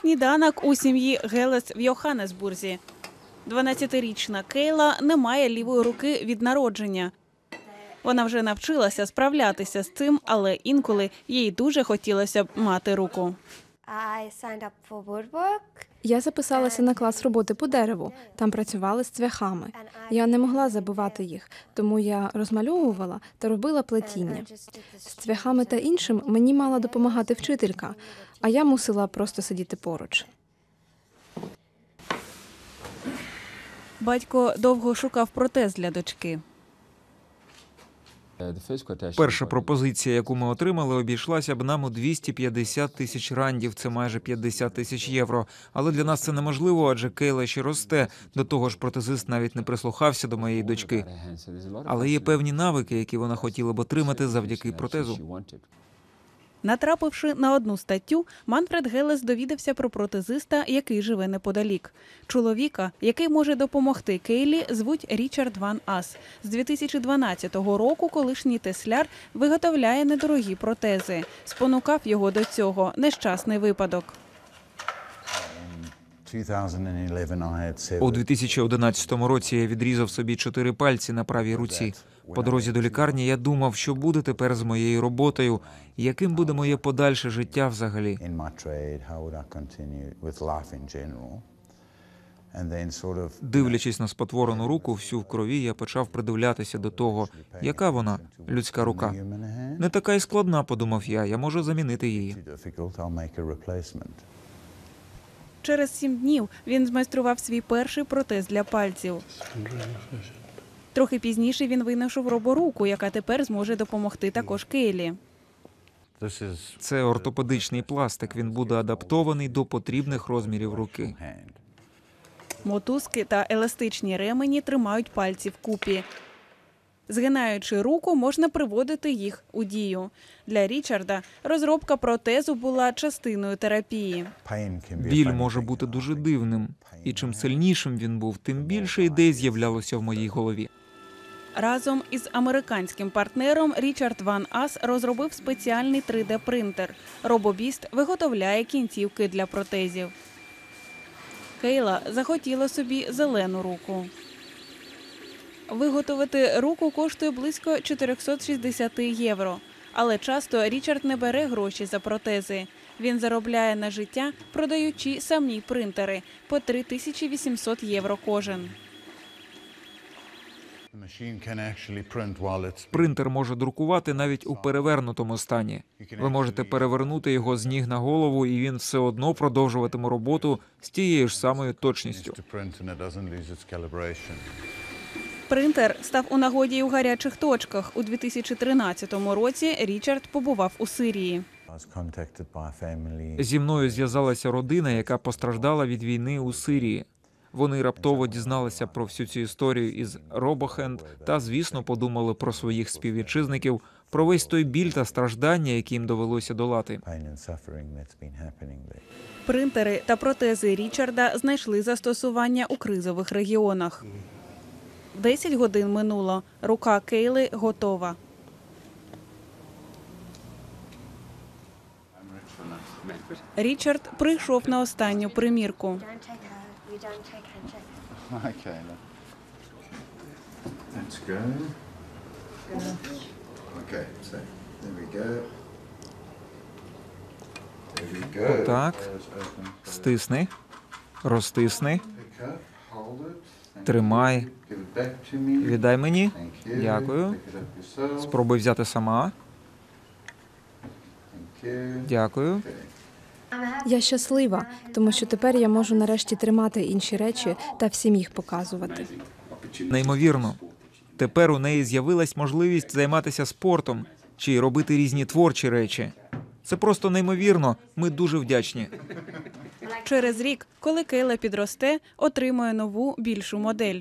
Сніданок у сім'ї Гелес в Йоханнесбурзі. 12-річна Кейла не має лівої руки від народження. Вона вже навчилася справлятися з цим, але інколи їй дуже хотілося б мати руку. I signed up for woodwork. Я записалася на клас роботи по дереву. Там працювали з цвяхами. Я не могла забивати їх, тому я розмальовувала та робила плетіння. З цвяхами та іншим мені мала допомагати вчителька, а я мусила просто сидіти поруч. Батько довго шукав протез для дочки. Перша пропозиція, яку ми отримали, обійшлася б нам у 250 тисяч рандів. Це майже 50 тисяч євро. Але для нас це неможливо, адже Кейла ще росте. До того ж, протезист навіть не прислухався до моєї дочки. Але є певні навики, які вона хотіла б отримати завдяки протезу. Натрапивши на одну статтю, Манфред Гелес довідався про протезиста, який живе неподалік. Чоловіка, який може допомогти Кейлі, звуть Річард Ван Ас. З 2012 року колишній тесляр виготовляє недорогі протези. Спонукав його до цього нещасний випадок. У 2011 році я відрізав собі чотири пальці на правій руці. По дорозі до лікарні я думав, що буде тепер з моєю роботою, яким буде моє подальше життя взагалі. Дивлячись на спотворену руку, всю в крові, я почав придивлятися до того, яка вона, людська рука. Не така й складна, подумав я. Я можу замінити її. Через сім днів він змайстрував свій перший протез для пальців. Трохи пізніше він винайшов роборуку, яка тепер зможе допомогти також Кейлі. Це ортопедичний пластик. Він буде адаптований до потрібних розмірів руки. Мотузки та еластичні ремені тримають пальці вкупі. Згинаючи руку, можна приводити їх у дію. Для Річарда розробка протезу була частиною терапії. Біль може бути дуже дивним, і чим сильнішим він був, тим більше ідей з'являлося в моїй голові. Разом із американським партнером Річард Ван Ас розробив спеціальний 3D-принтер. Робобіст виготовляє кінцівки для протезів. Кейла захотіла собі зелену руку. Виготовити руку коштує близько 460 євро. Але часто Річард не бере гроші за протези. Він заробляє на життя, продаючи самі принтери по 3800 євро кожен. Принтер може друкувати навіть у перевернутому стані. Ви можете перевернути його з ніг на голову, і він все одно продовжуватиме роботу з тією ж самою точністю. Принтер став у нагоді й у гарячих точках. У 2013 році Річард побував у Сирії. Зі мною зв'язалася родина, яка постраждала від війни у Сирії. Вони раптово дізналися про всю цю історію із Робохенд та, звісно, подумали про своїх співвітчизників, про весь той біль та страждання, які їм довелося долати. Принтери та протези Річарда знайшли застосування у кризових регіонах. Десять годин минуло. Рука Кейли готова. Річард прийшов на останню примірку. Так. Стисни, розтисни, Тримай, віддай мені. Дякую. Спробуй взяти сама. Дякую. Я щаслива, тому що тепер я можу нарешті тримати інші речі та всім їх показувати. Неймовірно. Тепер у неї з'явилась можливість займатися спортом чи робити різні творчі речі. Це просто неймовірно. Ми дуже вдячні. Через рік, коли Кейла підросте, отримує нову більшу модель.